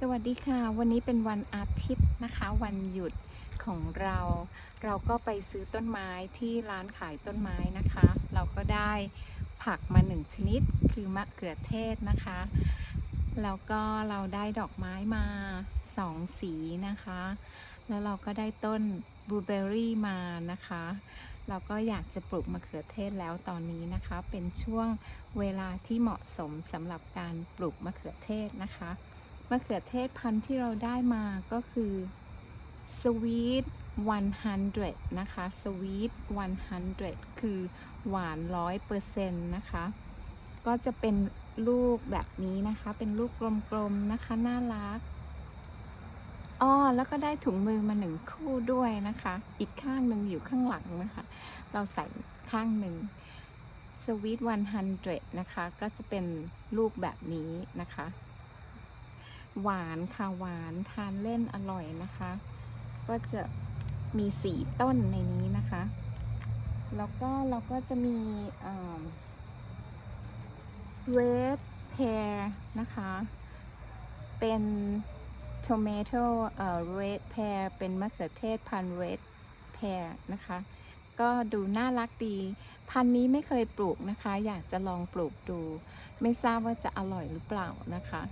สวัสดีค่ะ วันนี้เป็นวันอาทิตย์นะคะ วันหยุดของเรา เราก็ไปซื้อต้นไม้ที่ร้านขายต้นไม้นะคะ เราก็ได้ผักมาหนึ่งชนิดคือมะเขือเทศนะคะ แล้วก็เราได้ดอกไม้มาสองสีนะคะ แล้วเราก็ได้ต้นบลูเบอรี่มานะคะ เราก็อยากจะปลูกมะเขือเทศแล้วตอนนี้นะคะ เป็นช่วงเวลาที่เหมาะสมสำหรับการปลูกมะเขือเทศนะคะ มะเขือเทศพันธุ์ที่เราได้มาก็คือ Sweet 100 นะคะ Sweet 100 คือหวานร้อยเปอร์เซ็นต์นะคะ ก็จะเป็นลูกแบบนี้นะคะ เป็นลูกกลมๆนะคะ น่ารักอ้อแล้วก็ได้ถุงมือมาหนึ่งคู่ด้วยนะคะ อีกข้างหนึ่งอยู่ข้างหลังนะคะ เราใส่ข้างหนึ่ง Sweet 100 นะคะ ก็จะเป็นลูกแบบนี้นะคะ หวานค่ะหวานทานเล่นอร่อยนะคะ ก็จะมีสีต้นในนี้นะคะ แล้วก็เราก็จะมีเอ่อ red pear นะคะ เป็น tomato เอ่อ red pear เป็นมะเขือเทศพันธุ์ red pear นะคะ ก็ดูน่ารักดี พันนี้ไม่เคยปลูกนะคะ อยากจะลองปลูกดู ไม่ทราบว่าจะอร่อยหรือเปล่านะคะ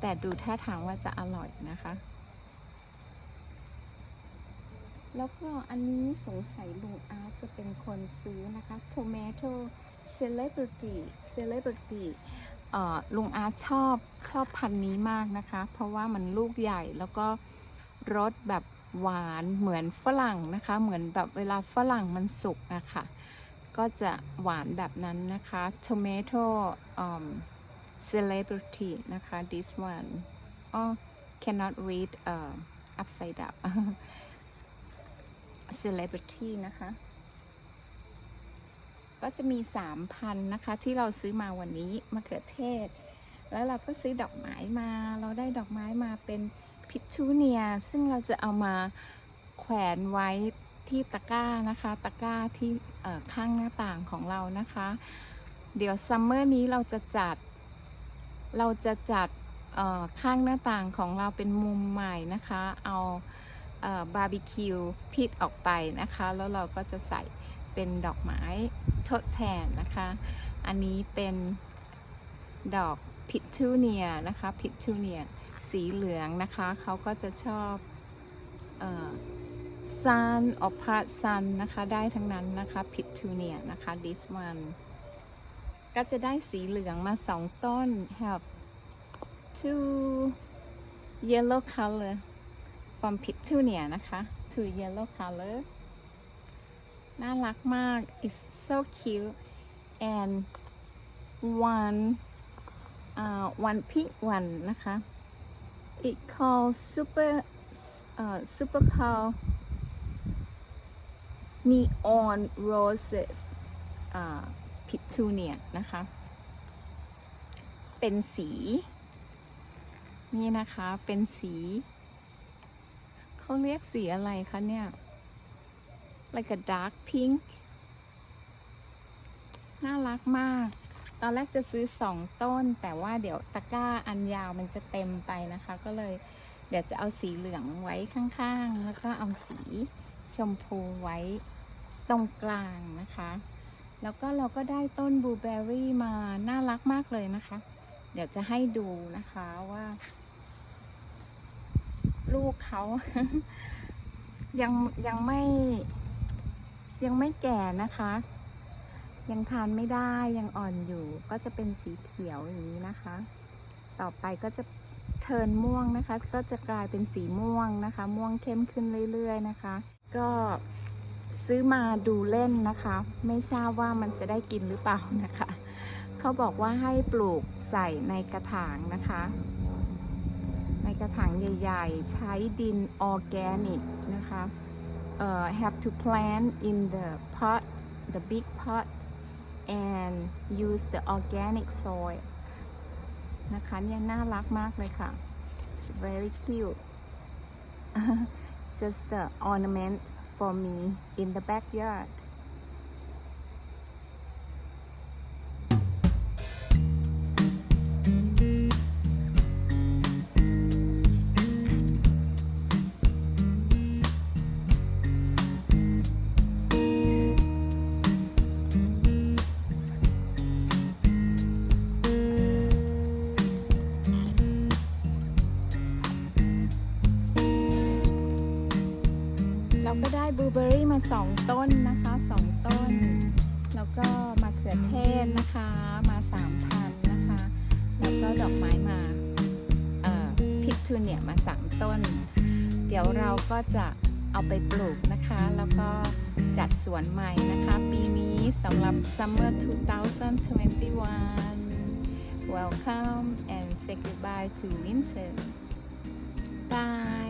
แต่ดูท่าทางว่าจะอร่อยนะคะ แล้วก็อันนี้สงสัยลุงอาร์ตจะเป็นคนซื้อนะคะ Tomato Celebrity Celebrity ลุงอาร์ตชอบชอบพันธุ์นี้มากนะคะ เพราะว่ามันลูกใหญ่แล้วก็รสแบบหวานเหมือนฝรั่งนะคะ เหมือนแบบเวลาฝรั่งมันสุกอะคะ่ะก็จะหวานแบบนั้นนะคะ Tomato um, celebrity นะคะ this one oh cannot read uh, upside down celebrity นะคะ ก็จะมีสามพันนะคะ ที่เราซื้อมาวันนี้มะเขือเทศ แล้วเราก็ซื้อดอกไม้มา เราได้ดอกไม้มาเป็นพิทูเนีย ซึ่งเราจะเอามาแขวนไว้ที่ตะกร้านะคะ ตะกร้าที่ข้างหน้าต่างของเรานะคะ เดี๋ยวซัมเมอร์นี้เราจะจัด เราจะจัดข้างหน้าต่างของเราเป็นมุมใหม่นะคะ เอาบาร์บีคิวพิษออกไปนะคะ แล้วเราก็จะใส่เป็นดอกไม้ทดแทนนะคะ อันนี้เป็นดอกพิทูเนียนะคะพิทูเนียสีเหลืองนะคะ เขาก็จะชอบซันออพาซันนะคะ ได้ทั้งนั้นนะคะพิทูเนียนะคะ this one ก็จะได้สีเหลืองมาสองต้น have two yellow color from petunia นะคะ two yellow color น่ารักมาก it's so cute and one uh, one pink one นะคะ it called super uh, super call neon roses uh, petunia นะคะ เป็นสี นี่นะคะเป็นสี เขาเรียกสีอะไรคะเนี่ย like a dark pink น่ารักมาก ตอนแรกจะซื้อสองต้น แต่ว่าเดี๋ยวตะกร้าอันยาวมันจะเต็มไปนะคะ ก็เลยเดี๋ยวจะเอาสีเหลืองไว้ข้างๆ แล้วก็เอาสีชมพูไว้ตรงกลางนะคะ แล้วก็เราก็ได้ต้นบลูเบอร์รี่มาน่ารักมากเลยนะคะ เดี๋ยวจะให้ดูนะคะว่า ลูกเขา ยังยังไม่ ยังไม่แก่นะคะ ยังทานไม่ได้ยังอ่อนอยู่ ก็จะเป็นสีเขียวอย่างนี้นะคะ ต่อไปก็จะเทินม่วงนะคะ ก็จะกลายเป็นสีม่วงนะคะ ม่วงเข้มขึ้นเรื่อย ๆ นะคะ ก็ ซื้อมาดูเล่นนะคะ ไม่ทราบว่ามันจะได้กินหรือเปล่านะคะ เขาบอกว่าให้ปลูกใส่ในกระถางนะคะ ในกระถางใหญ่ ๆ ใช้ดินออร์แกนิกนะคะ uh, have to plant in the pot the big pot and use the organic soil นะคะเนี่ยน่ารักมากเลยค่ะ it's very cute just the ornament for me in the backyard บลูเบอรี่มาสองต้นนะคะสองต้น แล้วก็มะเขือเทศนะคะ มาสามพันนะคะ แล้วก็ดอกไม้มาพิกทูเนียมาสามต้น เดี๋ยวเราก็จะเอาไปปลูกนะคะ แล้วก็จัดสวนใหม่นะคะ ปีนี้สำหรับ summer 2021 welcome and say goodbye to winter bye